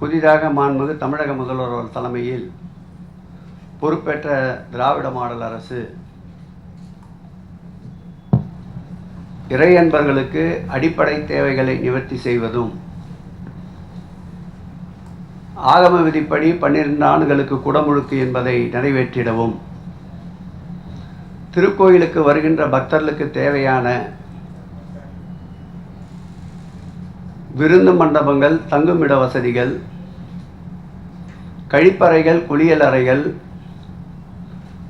புதிதாக மாண்புமிகு தமிழக முதல்வர் தலைமையில் பொறுப்பேற்ற திராவிட மாடல் அரசு இறையன்பர்களுக்கு அடிப்படை தேவைகளை நிவர்த்தி செய்வதும் ஆகம விதிப்படி பன்னிரண்டு ஆண்டுகளுக்கு குடமுழுக்கு என்பதை நிறைவேற்றிடவும் திருக்கோயிலுக்கு வருகின்ற பக்தர்களுக்கு தேவையான விருந்து மண்டபங்கள் தங்குமிட வசதிகள் கழிப்பறைகள் குளியல் அறைகள்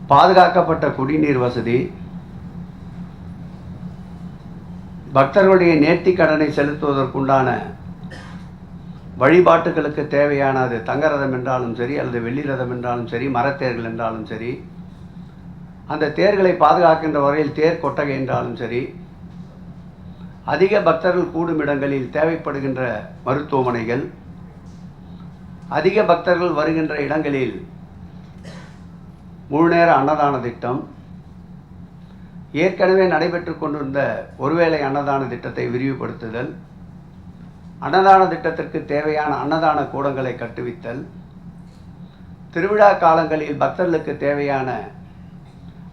பாதுகாக்கப்பட்ட குடிநீர் வசதி பக்தர்களுடைய நேர்த்தி கடனை செலுத்துவதற்குண்டான வழிபாட்டுகளுக்கு தேவையான அது தங்க ரதம் என்றாலும் சரி அல்லது வெள்ளி ரதம் என்றாலும் சரி மரத்தேர்கள் என்றாலும் சரி அந்த தேர்களை பாதுகாக்கின்ற வகையில் தேர் கொட்டகை என்றாலும் சரி அதிக பக்தர்கள் கூடும் இடங்களில் தேவைப்படுகின்ற மருத்துவமனைகள் அதிக பக்தர்கள் வருகின்ற இடங்களில் முழுநேர அன்னதான திட்டம் ஏற்கனவே நடைபெற்று கொண்டிருந்த ஒருவேளை அன்னதான திட்டத்தை விரிவுபடுத்துதல் அன்னதான திட்டத்திற்கு தேவையான அன்னதான கூடங்களை கட்டுவித்தல் திருவிழா காலங்களில் பக்தர்களுக்கு தேவையான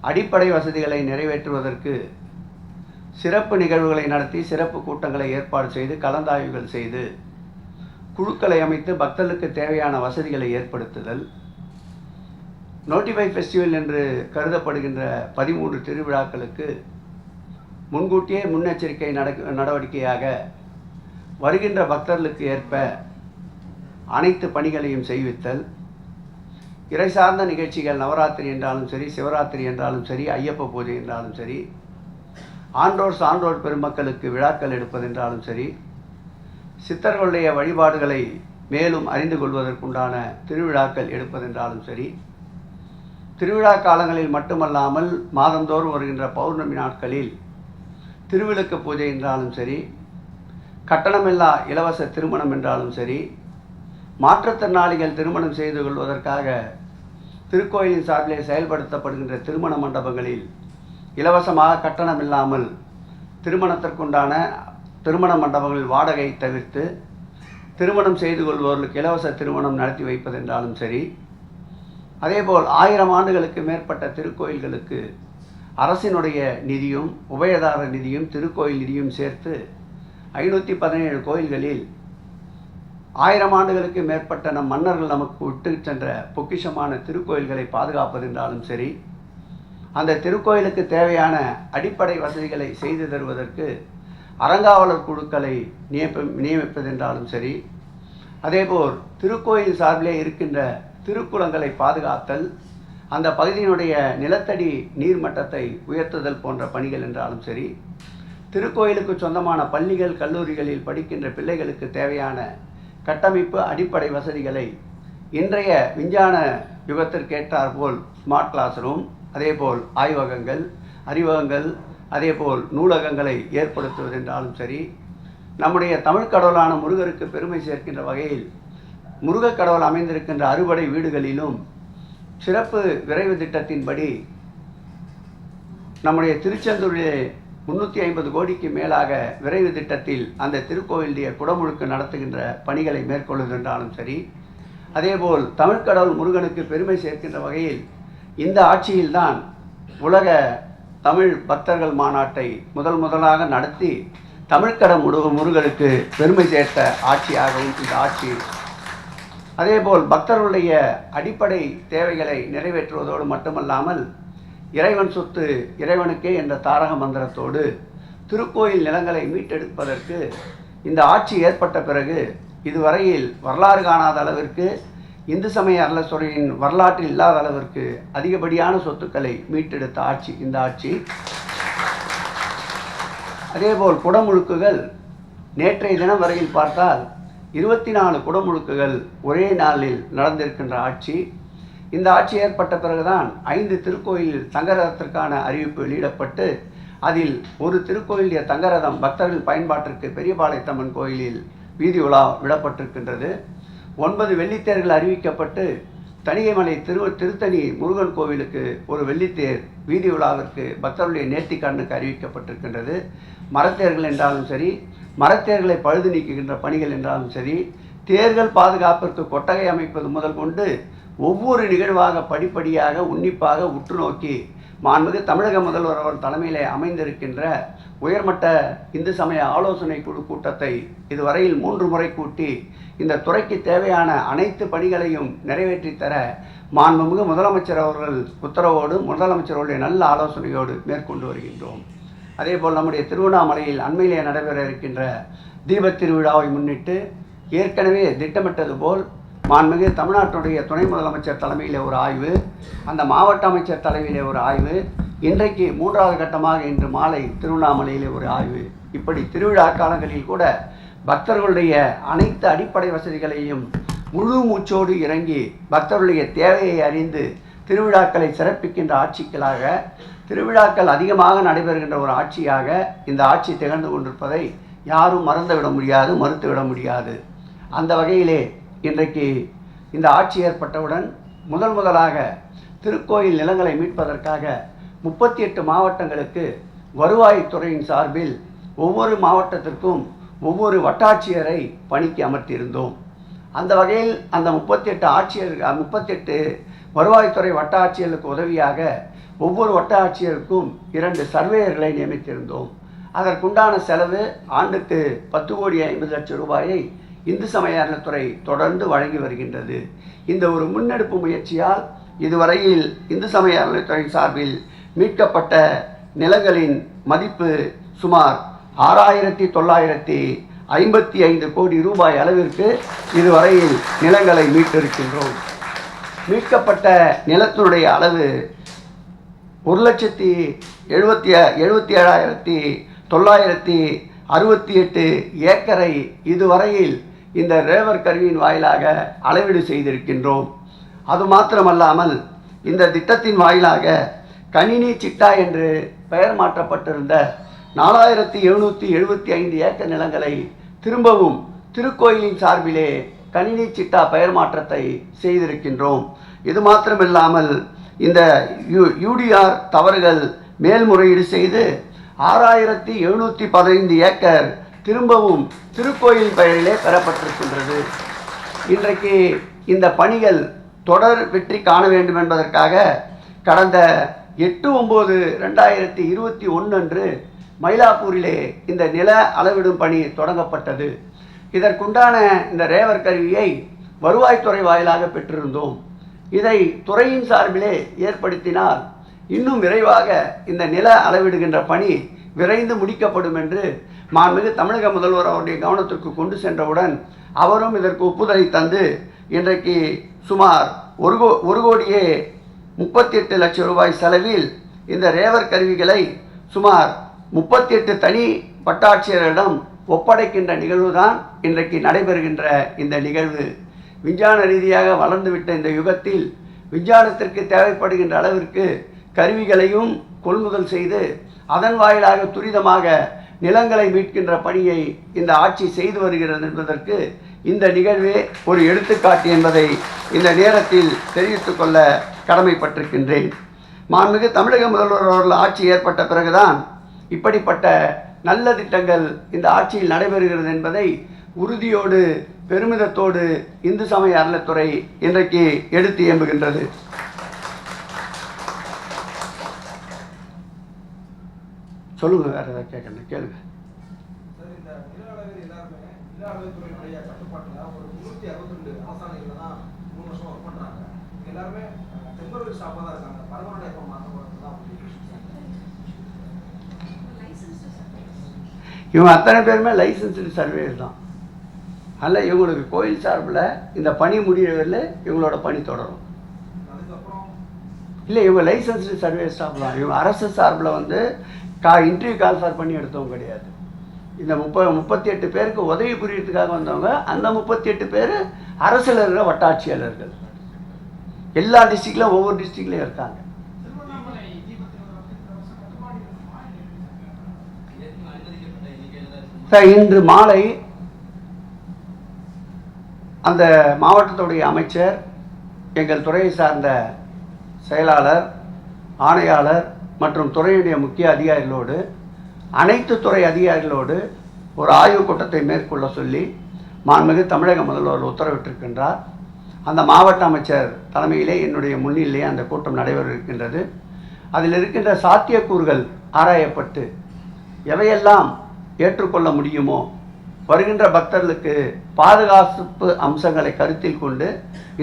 அடிப்படை வசதிகளை நிறைவேற்றுவதற்கு சிறப்பு நிகழ்வுகளை நடத்தி சிறப்பு கூட்டங்களை ஏற்பாடு செய்து கலந்தாய்வுகள் செய்து குழுக்களை அமைத்து பக்தர்களுக்கு தேவையான வசதிகளை ஏற்படுத்துதல். நோட்டிஃபை ஃபெஸ்டிவல் என்று கருதப்படுகின்ற பதிமூன்று திருவிழாக்களுக்கு முன்கூட்டியே முன்னெச்சரிக்கை நடவடிக்கையாக வருகின்ற பக்தர்களுக்கு ஏற்ப அனைத்து பணிகளையும் செய்வித்தல். இறை சார்ந்த நிகழ்ச்சிகள் நவராத்திரி என்றாலும் சரி சிவராத்திரி என்றாலும் சரி ஐயப்ப பூஜை என்றாலும் சரி ஆண்டோர் சான்றோர் பெருமக்களுக்கு விழாக்கள் எடுப்பதென்றாலும் சரி சித்தர்களுடைய வழிபாடுகளை மேலும் அறிந்து கொள்வதற்குண்டான திருவிழாக்கள் எடுப்பதென்றாலும் சரி திருவிழா காலங்களில் மட்டுமல்லாமல் மாதந்தோறும் வருகின்ற பௌர்ணமி நாட்களில் திருவிளக்கு பூஜை என்றாலும் சரி கட்டணமில்லா இலவச திருமணம் என்றாலும் சரி மாற்றுத்திறனாளிகள் திருமணம் செய்து கொள்வதற்காக திருக்கோயிலின் சார்பிலே செயல்படுத்தப்படுகின்ற திருமண மண்டபங்களில் இலவசமாக கட்டணம் இல்லாமல் திருமணத்திற்குண்டான திருமண மண்டபங்களில் வாடகை தவிர்த்து திருமணம் செய்து கொள்பவர்களுக்கு இலவச திருமணம் நடத்தி வைப்பதென்றாலும் சரி அதேபோல் ஆயிரம் ஆண்டுகளுக்கு மேற்பட்ட திருக்கோயில்களுக்கு அரசினுடைய நிதியும் உபயதார நிதியும் திருக்கோயில் நிதியும் சேர்த்து ஐநூற்றி பதினேழு கோயில்களில் ஆயிரம் ஆண்டுகளுக்கு மேற்பட்ட நம் மன்னர்கள் நமக்கு விட்டு சென்ற பொக்கிஷமான திருக்கோயில்களை பாதுகாப்பதென்றாலும் சரி அந்த திருக்கோயிலுக்கு தேவையான அடிப்படை வசதிகளை செய்து தருவதற்கு அறங்காவலர் குழுக்களை நியம நியமிப்பதென்றாலும் சரி அதேபோல் திருக்கோயில் சார்பிலே இருக்கின்ற திருக்குளங்களை பாதுகாத்தல் அந்த பகுதியினுடைய நிலத்தடி நீர்மட்டத்தை உயர்த்துதல் போன்ற பணிகள் என்றாலும் சரி திருக்கோயிலுக்கு சொந்தமான பள்ளிகள் கல்லூரிகளில் படிக்கின்ற பிள்ளைகளுக்கு தேவையான கட்டமைப்பு அடிப்படை வசதிகளை இன்றைய விஞ்ஞான யுகத்திற்கேற்றாற்போல் ஸ்மார்ட் கிளாஸ் ரூம் அதேபோல் ஆய்வகங்கள் அறிவகங்கள் அதேபோல் நூலகங்களை ஏற்படுத்துவதென்றாலும் சரி நம்முடைய தமிழ் கடவுளான முருகருக்கு பெருமை சேர்க்கின்ற வகையில் முருகக் கடவுள் அமைந்திருக்கின்ற அறுபடை வீடுகளிலும் சிறப்பு விரைவு திட்டத்தின்படி நம்முடைய திருச்செந்தூரிலே முன்னூற்றி ஐம்பது கோடிக்கு மேலாக விரைவு திட்டத்தில் அந்த திருக்கோவிலுடைய குடமுழுக்கு நடத்துகின்ற பணிகளை மேற்கொள்வதென்றாலும் சரி அதேபோல் தமிழ்கடவுள் முருகனுக்கு பெருமை சேர்க்கின்ற வகையில் இந்த ஆட்சியில்தான் உலக தமிழ் பக்தர்கள் மாநாட்டை முதல் முதலாக நடத்தி தமிழ்க்கட முருக முருகனுக்கு பெருமை சேர்த்த ஆட்சியாகவும் இந்த ஆட்சி. அதேபோல் பக்தர்களுடைய அடிப்படை தேவைகளை நிறைவேற்றுவதோடு மட்டுமல்லாமல் இறைவன் சொத்து இறைவனுக்கே என்ற தாரக மந்திரத்தோடு திருக்கோயில் நிலங்களை மீட்டெடுப்பதற்கு இந்த ஆட்சி ஏற்பட்ட பிறகு இதுவரையில் வரலாறு காணாத அளவிற்கு இந்து சமய அரசுரையின் வரலாற்றில் இல்லாத அளவிற்கு அதிகப்படியான சொத்துக்களை மீட்டெடுத்த ஆட்சி இந்த ஆட்சி. அதேபோல் குடமுழுக்குகள் நேற்றைய தினம் வரையில் பார்த்தால் இருபத்தி நாலு குடமுழுக்குகள் ஒரே நாளில் நடந்திருக்கின்ற ஆட்சி. இந்த ஆட்சி ஏற்பட்ட பிறகுதான் ஐந்து திருக்கோயில் தங்கரதத்திற்கான அறிவிப்பு வெளியிடப்பட்டு அதில் ஒரு திருக்கோயிலுடைய தங்கரதம் பக்தர்கள் பயன்பாட்டிற்கு பெரியபாளையத்தம்மன் கோயிலில் வீதி உலா விடப்பட்டிருக்கின்றது. ஒன்பது வெள்ளித்தேர்கள் அறிவிக்கப்பட்டு தனிகைமலை திரு திருத்தணி முருகன் கோவிலுக்கு ஒரு வெள்ளித்தேர் வீதி உலாவிற்கு பக்தர்களுடைய நேர்த்திக்கடனுக்கு அறிவிக்கப்பட்டிருக்கின்றது. மரத்தேர்கள் என்றாலும் சரி மரத்தேர்களை பழுது நீக்குகின்ற பணிகள் என்றாலும் சரி தேர்கள் பாதுகாப்பிற்கு கொட்டகை அமைப்பது முதல் கொண்டு ஒவ்வொரு நிகழ்வாக படிப்படியாக உன்னிப்பாக உற்று நோக்கி மாண்புமிகு தமிழக முதல்வர் அவர் தலைமையிலே அமைந்திருக்கின்ற உயர்மட்ட இந்து சமய ஆலோசனை குழு கூட்டத்தை இதுவரையில் மூன்று முறை கூட்டி இந்த துறைக்கு தேவையான அனைத்து பணிகளையும் நிறைவேற்றி தர மாண்புமிகு முதலமைச்சர் அவர்கள் உத்தரவோடு முதலமைச்சர்களுடைய நல்ல ஆலோசனையோடு மேற்கொண்டு வருகின்றோம். அதேபோல் நம்முடைய திருவண்ணாமலையில் அண்மையிலே நடைபெற இருக்கின்ற தீபத் திருவிழாவை முன்னிட்டு ஏற்கனவே திட்டமிட்டது போல் மாண்புமிகு தமிழ்நாட்டுடைய துணை முதலமைச்சர் தலைமையிலே ஒரு ஆய்வு அந்த மாவட்ட அமைச்சர் தலைமையிலே ஒரு ஆய்வு இன்றைக்கு மூன்றாவது கட்டமாக இன்று மாலை திருவண்ணாமலையிலே ஒரு ஆய்வு. இப்படி திருவிழா காலங்களில் கூட பக்தர்களுடைய அனைத்து அடிப்படை வசதிகளையும் முழு மூச்சோடு இறங்கி பக்தர்களுடைய தேவையை அறிந்து திருவிழாக்களை சிறப்பிக்கின்ற ஆட்சிகளாக திருவிழாக்கள் அதிகமாக நடைபெறுகின்ற ஒரு ஆட்சியாக இந்த ஆட்சி திகழ்ந்து கொண்டிருப்பதை யாரும் மறந்துவிட முடியாது மறுத்துவிட முடியாது. அந்த வகையிலே இன்றைக்கு இந்த ஆட்சி ஏற்பட்டவுடன் முதல் முதலாக திருக்கோயில் நிலங்களை மீட்பதற்காக முப்பத்தி எட்டு மாவட்டங்களுக்கு வருவாய்த்துறையின் சார்பில் ஒவ்வொரு மாவட்டத்திற்கும் ஒவ்வொரு வட்டாட்சியரை பணிக்கு அமர்த்தியிருந்தோம். அந்த வகையில் அந்த முப்பத்தெட்டு ஆட்சியர் முப்பத்தெட்டு வருவாய்த்துறை வட்டாட்சியர்களுக்கு உதவியாக ஒவ்வொரு வட்டாட்சியருக்கும் இரண்டு சர்வேயர்களை நியமித்திருந்தோம். அதற்குண்டான செலவு ஆண்டுக்கு பத்து கோடி ஐம்பது லட்சம் ரூபாயை இந்து சமய அறநிலைத்துறை தொடர்ந்து வழங்கி வருகின்றது. இந்த ஒரு முன்னெடுப்பு முயற்சியால் இதுவரையில் இந்து சமய அறநிலைத்துறை சார்பில் மீட்கப்பட்ட நிலங்களின் மதிப்பு சுமார் ஆறாயிரத்தி தொள்ளாயிரத்தி ஐம்பத்தி ஐந்து கோடி ரூபாய் அளவிற்கு இதுவரையில் நிலங்களை மீட்டிருக்கின்றோம் மீட்கப்பட்ட நிலத்தினுடைய அளவு ஒரு லட்சத்தி எழுபத்தி எழுபத்தி ஏழாயிரத்தி தொள்ளாயிரத்தி அறுபத்தி எட்டு ஏக்கரை இதுவரையில் இந்த ரேவர் கருவியின் வாயிலாக அளவீடு செய்திருக்கின்றோம். அது மாத்திரமல்லாமல் இந்த திட்டத்தின் வாயிலாக கணினி சிட்டா என்று பெயர் மாற்றப்பட்டிருந்த நாலாயிரத்தி எழுநூற்றி எழுபத்தி ஐந்து ஏக்கர் நிலங்களை திரும்பவும் திருக்கோயிலின் சார்பிலே கணினி சிட்டா பெயர் மாற்றத்தை செய்திருக்கின்றோம். இது மாத்திரமில்லாமல் இந்த யூ யூடிஆர் தவறுகள் மேல்முறையீடு செய்து ஆறாயிரத்தி எழுநூற்றி பதினைந்து ஏக்கர் திரும்பவும் திருக்கோயில் பெயரிலே பெறப்பட்டிருக்கின்றது. இன்றைக்கு இந்த பணிகள் தொடர் வெற்றி காண வேண்டும் என்பதற்காக கடந்த எட்டு ஒம்பது ரெண்டாயிரத்தி இருபத்தி ஒன்று அன்று மயிலாப்பூரிலே இந்த நில அளவிடும் பணி தொடங்கப்பட்டது. இதற்குண்டான இந்த ரேவர் கருவியை வருவாய்த்துறை வாயிலாக பெற்றிருந்தோம். இதை துறையின் சார்பிலே ஏற்படுத்தினால் இன்னும் விரைவாக இந்த நில அளவிடுகின்ற பணி விரைந்து முடிக்கப்படும் என்று மாண்புமிகு தமிழக முதல்வர் அவருடைய கவனத்திற்கு கொண்டு சென்றவுடன் அவரும் இதற்கு ஒப்புதலை தந்து இன்றைக்கு சுமார் ஒரு கோ ஒரு கோடியே முப்பத்தி எட்டு லட்சம் ரூபாய் செலவில் இந்த ரேவர் கருவிகளை சுமார் முப்பத்தி எட்டு தனி வட்டாட்சியரிடம் ஒப்படைக்கின்ற நிகழ்வு தான் இன்றைக்கு நடைபெறுகின்ற இந்த நிகழ்வு. விஞ்ஞான ரீதியாக வளர்ந்துவிட்ட இந்த யுகத்தில் விஞ்ஞானத்திற்கு தேவைப்படுகின்ற அளவிற்கு கருவிகளையும் கொள்முதல் செய்து அதன் வாயிலாக துரிதமாக நிலங்களை மீட்கின்ற பணியை இந்த ஆட்சி செய்து வருகிறது என்பதற்கு இந்த நிகழ்வே ஒரு எடுத்துக்காட்டு என்பதை இந்த நேரத்தில் தெரிவித்துக் கொள்ள கடமைப்பட்டிருக்கின்றேன். மாண்புமிகு தமிழக முதல்வர் அவர்கள் ஆட்சி ஏற்பட்ட பிறகுதான் இப்படிப்பட்ட நல்ல திட்டங்கள் இந்த ஆட்சியில் நடைபெறுகிறது என்பதை உறுதியோடு பெருமிதத்தோடு இந்து சமய அறநிலைத்துறை இன்றைக்கு எடுத்து இயம்புகின்றது சொல்லுங்க வேற ஏதாவது கேட்கணும் கேளுங்க. எல்லாருமே நில அளவுத்துறையினுடைய கட்டுப்பாட்டுல ஒரு முன்னூத்தி அறுபத்தி ரெண்டு அரசாணைகள் தான் மூணு வருஷம் ஒர்க் பண்றாங்க இங்க எல்லாருமே டெம்பரரி ஸ்டாஃபா தான் இருக்காங்க பரமனண்ட் எப்போ மாற்ற போறது தான் இவங்க அத்தனை பேருமே லைசன்ஸ்டு சர்வேயர் தான். அதில் இவங்களுக்கு கோயில் சார்பில் இந்த பணி முடியவில்லை இவங்களோட பணி தொடரும். இல்லை இவங்க லைசன்ஸ்டு சர்வே ஸ்டாஃப் தான். இவங்க அரசு சார்பில் வந்து கா இன்டர்வியூ கால்ஃபார் பண்ணி எடுத்தவங்க கிடையாது. இந்த முப்ப முப்பத்தி எட்டு பேருக்கு உதவி புரியறதுக்காக வந்தவங்க அந்த முப்பத்தி எட்டு பேர் அரசில் இருக்கிற வட்டாட்சியாளர்கள் எல்லா டிஸ்ட்ரிக்ட்லையும் ஒவ்வொரு டிஸ்ட்ரிக்ட்லையும் இருக்காங்க. சார் இன்று மாலை அந்த மாவட்டத்துடைய அமைச்சர் எங்கள் துறையை சார்ந்த செயலாளர் ஆணையாளர் மற்றும் துறையுடைய முக்கிய அதிகாரிகளோடு அனைத்து துறை அதிகாரிகளோடு ஒரு ஆய்வுக் கூட்டத்தை மேற்கொள்ள சொல்லி மாண்புமிகு தமிழக முதல்வர் உத்தரவிட்டிருக்கின்றார். அந்த மாவட்ட அமைச்சர் தலைமையிலே என்னுடைய முன்னிலேயே அந்த கூட்டம் நடைபெற இருக்கின்றது அதில் இருக்கின்ற சாத்தியக்கூறுகள் ஆராயப்பட்டு எவையெல்லாம் ஏற்றுக்கொள்ள முடியுமோ? வருகின்ற பக்தர்களுக்கு பாதுகாப்பு அம்சங்களை கருத்தில் கொண்டு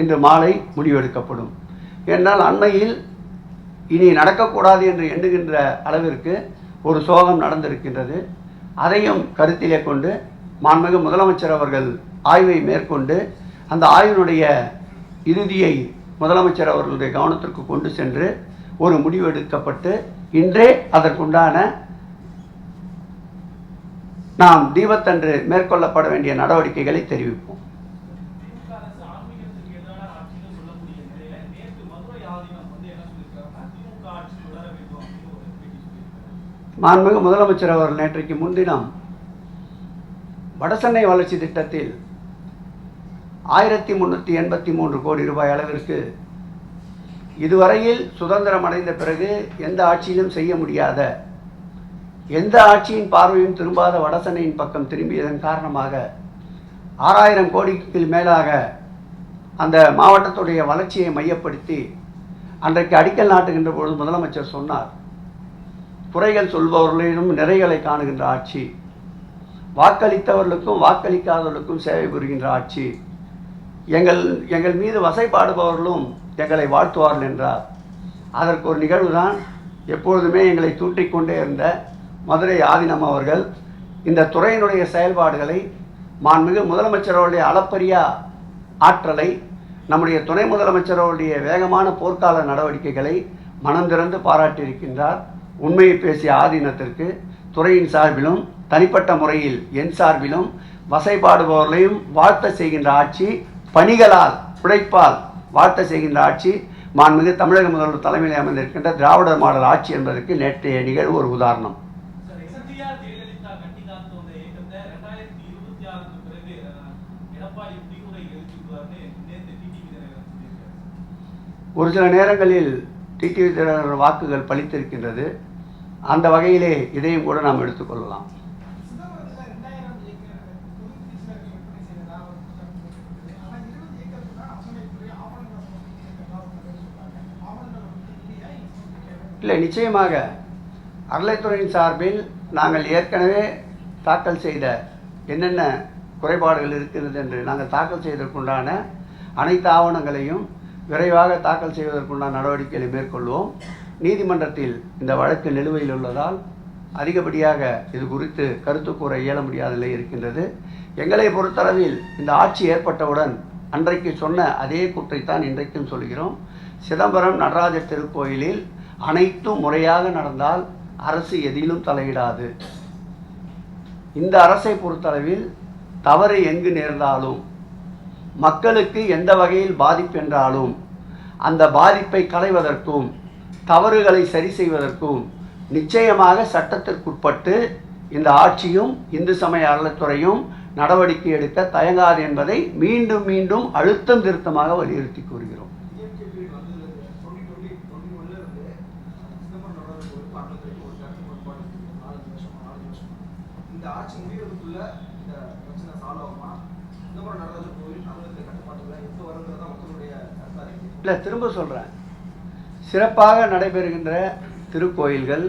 இன்று மாலை முடிவெடுக்கப்படும். ஏனால் அண்மையில் இனி நடக்கக்கூடாது என்று எண்ணுகின்ற அளவிற்கு ஒரு சோகம் நடந்திருக்கின்றது. அதையும் கருத்திலே கொண்டு மாண்புமிகு முதலமைச்சர் அவர்கள் ஆய்வை மேற்கொண்டு அந்த ஆய்வினுடைய இறுதியை முதலமைச்சர் அவர்களுடைய கவனத்திற்கு கொண்டு சென்று ஒரு முடிவெடுக்கப்பட்டு இன்றே அதற்குண்டான நாம் தீபத்தன்று மேற்கொள்ளப்பட வேண்டிய நடவடிக்கைகளை தெரிவிப்போம். மாண்புமிகு முதலமைச்சர் அவர்கள் நேற்றைக்கு முன்தினம் வடசென்னை வளர்ச்சி திட்டத்தில் ஆயிரத்தி முந்நூற்றி எண்பத்தி மூன்று கோடி ரூபாய் அளவிற்கு இதுவரையில் சுதந்திரம் அடைந்த பிறகு எந்த ஆட்சியிலும் செய்ய முடியாத எந்த ஆட்சியின் பார்வையும் திரும்பாத வடசென்னையின் பக்கம் திரும்பியதன் காரணமாக ஆறாயிரம் கோடிக்கு மேலாக அந்த மாவட்டத்துடைய வளர்ச்சியை மையப்படுத்தி அன்றைக்கு அடிக்கல் நாட்டுகின்ற பொழுது முதலமைச்சர் சொன்னார். குறைகள் சொல்பவர்களிடம் நிறைகளை காணுகின்ற ஆட்சி வாக்களித்தவர்களுக்கும் வாக்களிக்காதவர்களுக்கும் சேவை புரிகின்ற ஆட்சி எங்கள் எங்கள் மீது வசைப்பாடுபவர்களும் எங்களை வாழ்த்துவார்கள் என்றார். அதற்கு ஒரு நிகழ்வு தான் எப்பொழுதுமே எங்களை தூற்றிக்கொண்டே இருந்த மதுரை ஆதீனம் அவர்கள் இந்த துறையினுடைய செயல்பாடுகளை மாண்புமிகு முதலமைச்சர் அவருடைய அளப்பரிய ஆற்றலை நம்முடைய துணை முதலமைச்சர் அவருடைய வேகமான போர்க்கால நடவடிக்கைகளை மனம் திறந்து பாராட்டியிருக்கின்றார். உண்மையை பேசிய ஆதீனத்திற்கு துறையின் சார்பிலும் தனிப்பட்ட முறையில் என் சார்பிலும் வசைபாடுபவர்களையும் வாழ்த்த செய்கின்ற ஆட்சி பணிகளால் உழைப்பால் வாழ்த்த செய்கின்ற ஆட்சி மாண்புமிகு தமிழக முதல்வர் தலைமையில் அமைந்திருக்கின்ற திராவிடர் மாடல் ஆட்சி என்பதற்கு நேற்றைய நிகழ்வு ஒரு உதாரணம் சார் எஸ்டிஆர் ஜெயலலிதா கட்டி காத்து வந்த இயக்கத்தை ரெண்டாயிரத்தி இருபத்தி ஆறுக்கு பிறகு அஹ், எடப்பாடி விதிமுறை எழுதிக்குவார்னு நேற்று டிடிவி தினகரன் சொல்லியிருக்காரு ஒரு சில நேரங்களில் டிடிவி தினகரன் வாக்குகள் பளித்திருக்கின்றது அந்த வகையிலே இதையும் கூட நாம் எடுத்துக்கொள்ளலாம் இல்லை நிச்சயமாக அறலைத்துறையின் சார்பில் நாங்கள் ஏற்கனவே தாக்கல் செய்த என்னென்ன குறைபாடுகள் இருக்கிறது என்று நாங்கள் தாக்கல் செய்ததற்குண்டான அனைத்து ஆவணங்களையும் விரைவாக தாக்கல் செய்வதற்குண்டான நடவடிக்கைகளை மேற்கொள்வோம். நீதிமன்றத்தில் இந்த வழக்கு நிலுவையில் உள்ளதால் அதிகப்படியாக இது குறித்து கருத்து கூற இயல முடியாத நிலை இருக்கின்றது. எங்களை பொறுத்தளவில் இந்த ஆட்சி ஏற்பட்டவுடன் அன்றைக்கு சொன்ன அதே குற்றைத்தான் இன்றைக்கும் சொல்கிறோம். சிதம்பரம் நடராஜர் திருக்கோயிலில் அனைத்தும் முறையாக நடந்தால் அரசு எதிலும் தலையிடாது. இந்த அரசை பொறுத்தளவில் தவறு எங்கு நேர்ந்தாலும் மக்களுக்கு எந்த வகையில் பாதிப்பு என்றாலும் அந்த பாதிப்பை களைவதற்கும் தவறுகளை சரி செய்வதற்கும் நிச்சயமாக சட்டத்திற்குட்பட்டு இந்த ஆட்சியும் இந்து சமய அறத்துறையும் நடவடிக்கை எடுக்க தயங்காது என்பதை மீண்டும் மீண்டும் அழுத்தம் திருத்தமாக வலியுறுத்தி கூறுகிறோம் டிஎம்கே பீரியட் வந்ததுல இருந்து டுவெண்ட்டி டுவெண்ட்டி டுவெண்ட்டி ஒன்ல இருந்து சிதம்பரம் நடராஜர் கோயில் பார்க்கறதுக்கு ஒரு கருத்து முரண்பாடு இருக்கு நாலஞ்சு வருஷமா நாலஞ்சு வருஷமா இந்த ஆட்சி முடியறதுக்குள்ள இந்த பிரச்சனை சால்வ் ஆகுமா சிதம்பரம் நடராஜர் கோயில் தமிழகத்தில் கட்டுப்பாட்டுல எப்போ வருங்கிறதா மக்களுடைய கருத்தா இருக்கு இல்லை திரும்ப சொல்கிறேன் சிறப்பாக நடைபெறுகின்ற திருக்கோயில்கள்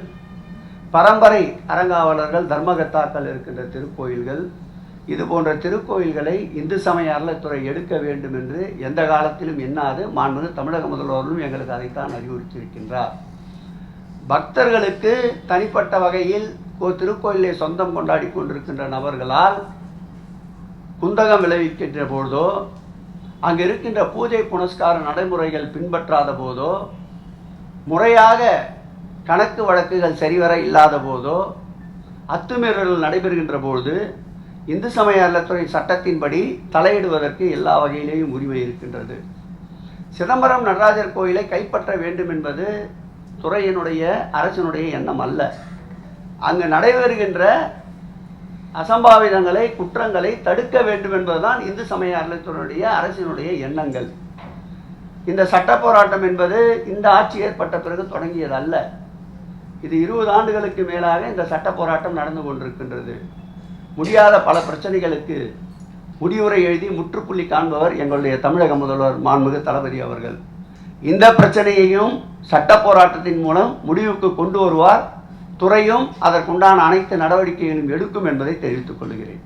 பரம்பரை அரங்காவலர்கள் தர்மகத்தாக்கள் இருக்கின்ற திருக்கோயில்கள் இது போன்ற திருக்கோயில்களை இந்து சமய அறத்துறை எடுக்க வேண்டும் என்று எந்த காலத்திலும் எண்ணாது மாண்புமிகு தமிழக முதல்வர்களும் எங்களுக்கு அதைத்தான் அறிவுறுத்தியிருக்கின்றார். பக்தர்களுக்கு தனிப்பட்ட வகையில் திருக்கோயிலை சொந்தம் கொண்டாடி கொண்டிருக்கின்ற நபர்களால் குந்தகம் விளைவிக்கின்ற பொழுதோ அங்கு இருக்கின்ற பூஜை புனஸ்கார நடைமுறைகள் பின்பற்றாத போதோ முறையாக கணக்கு வழக்குகள் சரிவர இல்லாத போதோ அத்துமீறல்கள் நடைபெறுகின்ற பொழுது இந்து சமய அறத்துறை சட்டத்தின்படி தலையிடுவதற்கு எல்லா வகையிலேயும் உரிமை இருக்கின்றது. சிதம்பரம் நடராஜர் கோயிலை கைப்பற்ற வேண்டும் என்பது துறையினுடைய அரசினுடைய எண்ணம் அல்ல. அங்கு நடைபெறுகின்ற அசம்பாவிதங்களை குற்றங்களை தடுக்க வேண்டும் என்பதுதான் இந்து சமய அறத்தினுடைய அரசினுடைய எண்ணங்கள். இந்த சட்ட போராட்டம் என்பது இந்த ஆட்சி ஏற்பட்ட பிறகு தொடங்கியது அல்ல இது இருபது ஆண்டுகளுக்கு மேலாக இந்த சட்ட போராட்டம் நடந்து கொண்டிருக்கின்றது. முடியாத பல பிரச்சனைகளுக்கு முடிவுரை எழுதி முற்றுப்புள்ளி காண்பவர் எங்களுடைய தமிழக முதல்வர் மாண்புமிகு தளபதி அவர்கள். இந்த பிரச்சனையையும் சட்ட போராட்டத்தின் மூலம் முடிவுக்கு கொண்டு வருவார். துறையும் அதற்குண்டான அனைத்து நடவடிக்கைகளும் எடுக்கும் என்பதை தெரிவித்துக் கொள்கிறேன்.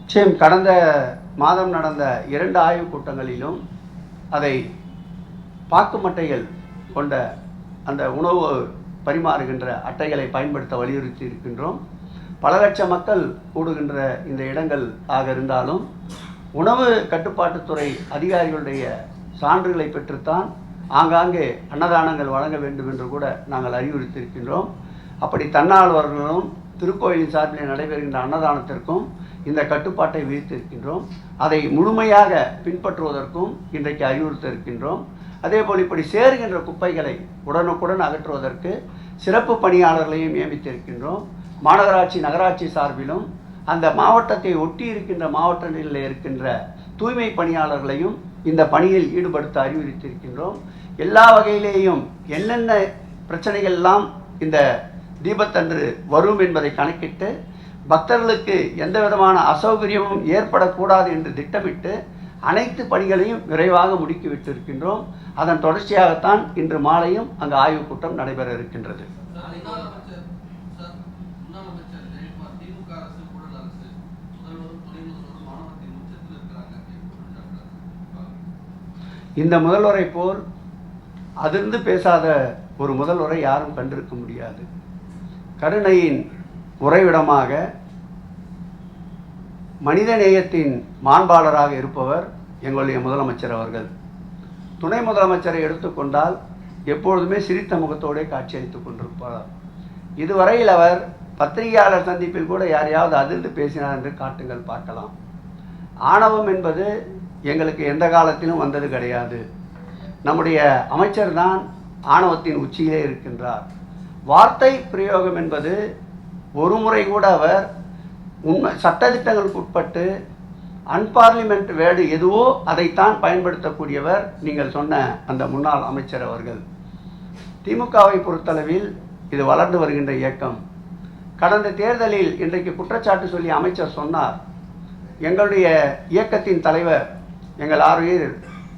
நிச்சயம் கடந்த மாதம் நடந்த இரண்டு ஆய்வுக் கூட்டங்களிலும் அதை பாக்கு மட்டைகள் கொண்ட அந்த உணவு பரிமாறுகின்ற அட்டைகளை பயன்படுத்த வலியுறுத்தி இருக்கின்றோம் பல லட்சம் மக்கள் கூடுகின்ற இந்த இடங்கள் ஆக இருந்தாலும் உணவு கட்டுப்பாட்டுத்துறை அதிகாரிகளுடைய சான்றுகளை பெற்றுத்தான் ஆங்காங்கே அன்னதானங்கள் வழங்க வேண்டும் என்று கூட நாங்கள் அறிவுறுத்தியிருக்கின்றோம். அப்படி தன்னார்வர்களும் திருக்கோயிலின் சார்பில் நடைபெறுகின்ற அன்னதானத்திற்கும் இந்த கட்டுப்பாட்டை விதித்திருக்கின்றோம். அதை முழுமையாக பின்பற்றுவதற்கும் இன்றைக்கு அறிவுறுத்த இருக்கின்றோம் அதேபோல் இப்படி சேருகின்ற குப்பைகளை உடனுக்குடன் அகற்றுவதற்கு சிறப்பு பணியாளர்களையும் நியமித்திருக்கின்றோம். மாநகராட்சி நகராட்சி சார்பிலும் அந்த மாவட்டத்தை ஒட்டி இருக்கின்ற மாவட்டங்களில் இருக்கின்ற தூய்மை பணியாளர்களையும் இந்த பணியில் ஈடுபடுத்த அறிவுறுத்தியிருக்கின்றோம். எல்லா வகையிலேயும் என்னென்ன பிரச்சனைகள் எல்லாம் இந்த தீபத்தன்று வரும் என்பதை கணக்கிட்டு பக்தர்களுக்கு எந்த விதமான அசௌகரியமும் ஏற்படக்கூடாது என்று திட்டமிட்டு அனைத்து பணிகளையும் விரைவாக முடுக்கிவிட்டிருக்கின்றோம் அதன் தொடர்ச்சியாகத்தான் இன்று மாலையும் அங்கு ஆய்வுக் கூட்டம் நடைபெற இருக்கின்றது முன்னாள் அமைச்சர் சார் முன்னாள் அமைச்சர் ஜெயக்குமார் திமுக அரசு ஊழல் அரசு முதல்வரும் துணை முதல்வரும் மாணவத்தின் உச்சத்தில் இருக்கிறாங்க அப்படின்னு குற்றச்சாட்டு இந்த முதல்வரை போல் அதிர்ந்து பேசாத ஒரு முதல்வரை யாரும் கண்டிருக்க முடியாது. கருணையின் உறைவிடமாக மனித நேயத்தின் மாண்பாளராக இருப்பவர் எங்களுடைய முதலமைச்சர் அவர்கள். துணை முதலமைச்சரை எடுத்துக்கொண்டால் எப்பொழுதுமே சிரித்த முகத்தோடே காட்சியளித்துக் கொண்டிருப்பார். இதுவரையில் அவர் பத்திரிகையாளர் சந்திப்பில் கூட யாரையாவது அதிர்ந்து பேசினார் என்று காட்டுங்கள் பார்க்கலாம். ஆணவம் என்பது எங்களுக்கு எந்த காலத்திலும் வந்தது கிடையாது. நம்முடைய அமைச்சர் தான் ஆணவத்தின் உச்சியிலே இருக்கின்றார். வார்த்தை பிரயோகம் என்பது ஒரு முறை கூட அவர் உண்மை சட்டத்திட்டங்களுக்கு உட்பட்டு அன்பார்லிமெண்ட் வேர்டு எதுவோ அதைத்தான் பயன்படுத்தக்கூடியவர் நீங்கள் சொன்ன அந்த முன்னாள் அமைச்சர் அவர்கள். திமுகவை பொறுத்தளவில் இது வளர்ந்து வருகின்ற இயக்கம். கடந்த தேர்தலில் இன்றைக்கு குற்றச்சாட்டு சொல்லி அமைச்சர் சொன்னார். எங்களுடைய இயக்கத்தின் தலைவர் எங்கள் ஆறுயிர்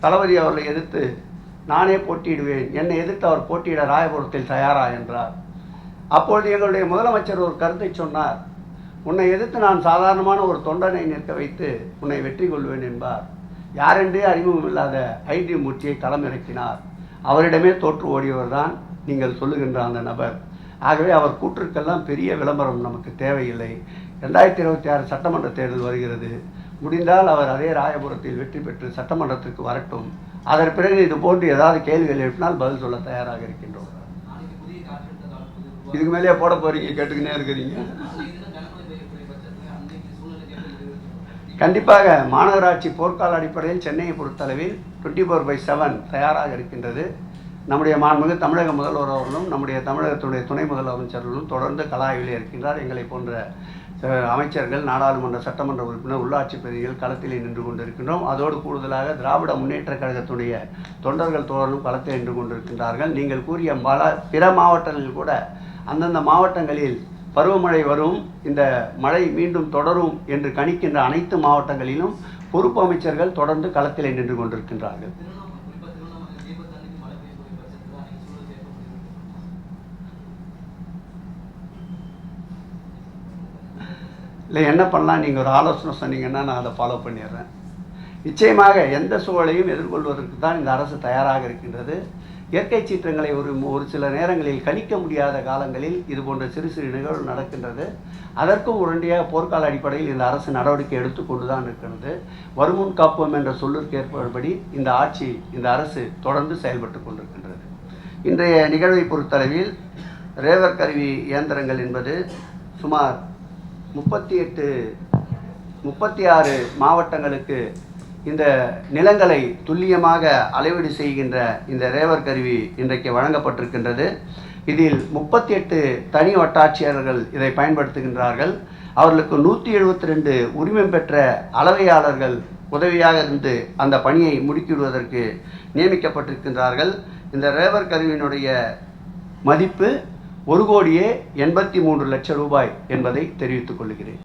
தளபதி அவர்களை எதிர்த்து நானே போட்டியிடுவேன். என்னை எதிர்த்து அவர் போட்டியிட ராயபுரத்தில் தயாரா என்றார். அப்பொழுது எங்களுடைய முதலமைச்சர் ஒரு கருத்தை சொன்னார். உன்னை எதிர்த்து நான் சாதாரணமான ஒரு தொண்டனை நிற்க வைத்து உன்னை வெற்றி கொள்வேன் என்பார். யாரென்றே அறிமுகம் இல்லாத ஐடி மூர்த்தியை களமிறக்கினார் அவரிடமே தோற்று ஓடியவர்தான் நீங்கள் சொல்லுகின்ற அந்த நபர். ஆகவே அவர் கூற்றுக்கெல்லாம் பெரிய விளம்பரம் நமக்கு தேவையில்லை. ரெண்டாயிரத்தி இருபத்தி ஆறு சட்டமன்ற தேர்தல் வருகிறது. முடிந்தால் அவர் அதே ராயபுரத்தில் வெற்றி பெற்று சட்டமன்றத்திற்கு வரட்டும். அதன் பிறகு இது போன்று ஏதாவது கேள்விகள் எழுப்பினால் பதில் சொல்ல தயாராக இருக்கின்றோம். இதுக்கு மேலேயே போட போறீங்க கேட்டுக்கினே இருக்கிறீங்க. கண்டிப்பாக மாநகராட்சி போர்க்கால அடிப்படையில் சென்னையை பொறுத்தளவில் டுவெண்ட்டி ஃபோர் பை செவன் தயாராக இருக்கின்றது. நம்முடைய மாண்புமிகு தமிழக முதல்வர் அவர்களும் நம்முடைய தமிழகத்துடைய துணை முதலமைச்சர்களும் தொடர்ந்து கலாய்விலே இருக்கின்றார். எங்களை போன்ற அமைச்சர்கள் நாடாளுமன்ற சட்டமன்ற உறுப்பினர் உள்ளாட்சி பிரதிகள் களத்தில் நின்று கொண்டிருக்கின்றோம். அதோடு கூடுதலாக திராவிட முன்னேற்ற கழகத்துடைய தொண்டர்கள் தோழரும் களத்தில் நின்று கொண்டிருக்கின்றார்கள். நீங்கள் கூறிய பல பிற மாவட்டங்களில் கூட அந்தந்த மாவட்டங்களில் பருவமழை வரும் இந்த மழை மீண்டும் தொடரும் என்று கணிக்கின்ற அனைத்து மாவட்டங்களிலும் பொறுப்பு அமைச்சர்கள் தொடர்ந்து களத்தில் நின்று கொண்டிருக்கின்றார்கள். இல்லை என்ன பண்ணலாம்? நீங்கள் ஒரு ஆலோசனை சொன்னீங்கன்னா நான் அதை ஃபாலோ பண்ணிடுறேன். நிச்சயமாக எந்த சூழலையும் எதிர்கொள்வதற்கு தான் இந்த அரசு தயாராக இருக்கின்றது. இயற்கை சீற்றங்களை ஒரு ஒரு சில நேரங்களில் கணிக்க முடியாத காலங்களில் இது போன்ற சிறு சிறு நிகழ்வு நடக்கின்றது. அதற்கும் உடனடியாக போர்க்கால அடிப்படையில் இந்த அரசு நடவடிக்கை எடுத்துக்கொண்டு தான் இருக்கிறது. வருமுன் காப்போம் என்ற சொல்லிற்கு ஏற்பபடி இந்த ஆட்சி இந்த அரசு தொடர்ந்து செயல்பட்டு கொண்டிருக்கின்றது. இன்றைய நிகழ்வை பொறுத்தளவில் ரேவர் கருவி இயந்திரங்கள் என்பது சுமார் முப்பத்தி எட்டு முப்பத்தி ஆறு மாவட்டங்களுக்கு இந்த நிலங்களை துல்லியமாக அளவீடு செய்கின்ற இந்த ரேவர் கருவி இன்றைக்கு வழங்கப்பட்டிருக்கின்றது. இதில் முப்பத்தி எட்டு தனி வட்டாட்சியர்கள் இதை பயன்படுத்துகின்றார்கள். அவர்களுக்கு நூற்றி எழுபத்தி ரெண்டு உரிமம் பெற்ற அளவையாளர்கள் உதவியாக இருந்து அந்த பணியை முடுக்கிவிடுவதற்கு நியமிக்கப்பட்டிருக்கின்றார்கள். இந்த ரேவர் கருவியினுடைய மதிப்பு ஒரு கோடியே எண்பத்தி மூன்று லட்சம் ரூபாய் என்பதை தெரிவித்துக் கொள்கிறேன்.